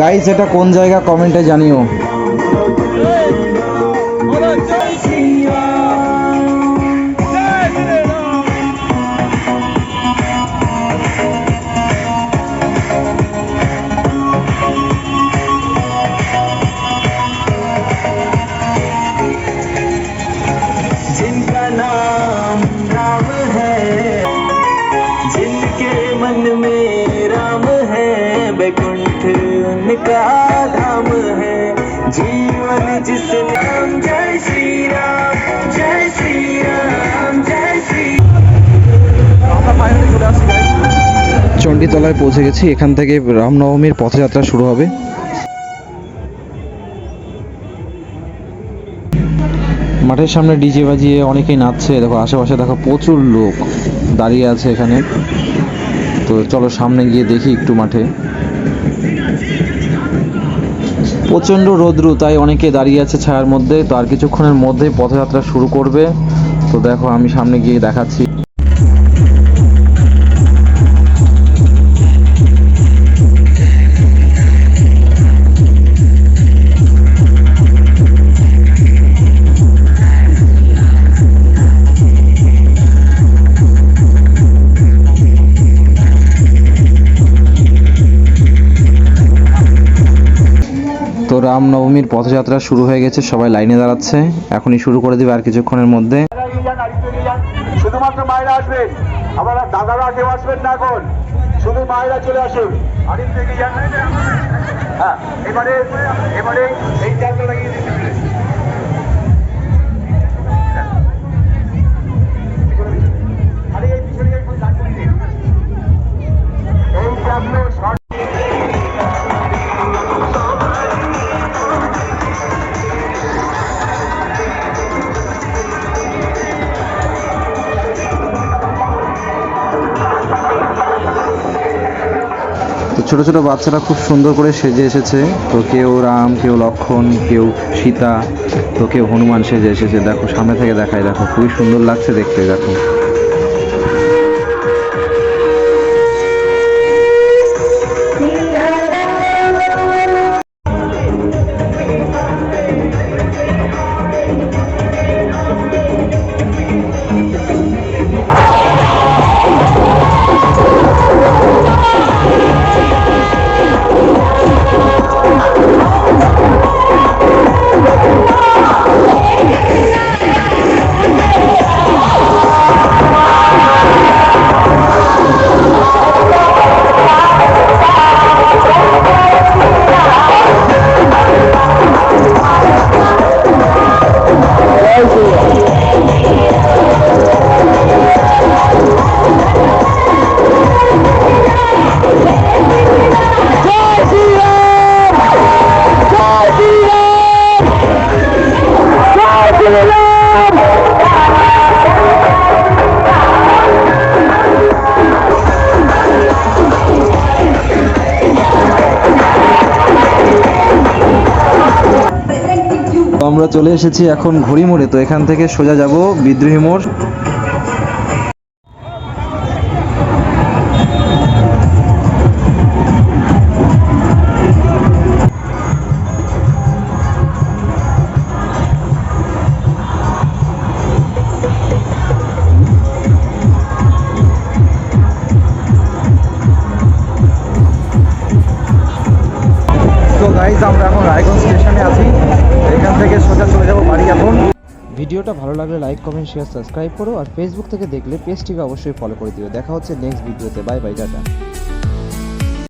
Guys এটা কোন জায়গা কমেন্টে জানিও जिनका नाम राम है जिनके मन में राम है बैकुंठ उनका धाम है जीवन जिसने राम जय श्री राम जय श्री राम जय श्री চণ্ডীতলায় পৌঁছে গেছি এখান থেকে রামনবমীর পথযাত্রা শুরু হবে মাঠের সামনে ডিজে বাজিয়ে অনেকেই নাচছে দেখো আশেপাশে দেখো প্রচুর লোক দাঁড়িয়ে আছে এখানে তো চলো সামনে গিয়ে দেখি একটু মাঠে প্রচণ্ড রৌদ্রু, তাই অনেকে দাঁড়িয়ে আছে ছায়ার মধ্যে। তো আর কিছুক্ষণের মধ্যেই পথযাত্রা শুরু করবে। তো দেখো, আমি সামনে গিয়ে দেখাচ্ছি। রামনবমীর পথযাত্রা শুরু হয়ে গেছে, সবাই লাইনে দাঁড়াচ্ছে। এখনই শুরু করে দিবে আর কিছুক্ষণের মধ্যে। শুধুমাত্র কেউ আসবেন না এখন। শুধু চলে আসুন। হ্যাঁ এবারে এবারে এই ছোট ছোট বাচ্চারা খুব সুন্দর করে সেজে এসেছে। তো কেউ রাম, কেউ লক্ষণ, কেউ সীতা, তো কেউ হনুমান সেজে এসেছে। দেখো, সামনে থেকে দেখায়, দেখো, খুবই সুন্দর লাগছে দেখতে, দেখো। আমরা চলে এসেছি এখন ঘড়ি মোড়ে তো এখান থেকে সোজা যাব বিদ্রোহী মোড়। আমরা এখন রায়গঞ্জ স্টেশনে আছি। এখান থেকে সোজা চলে যাব বাড়ি এখন ভিডিওটা ভালো লাগলে লাইক, কমেন্ট শেয়ার সাবস্ক্রাইব করো। আর ফেসবুক থেকে দেখলে পেজটিকে অবশ্যই ফলো করে দিও। দেখা হচ্ছে নেক্সট ভিডিওতে বাই বাই টাটা।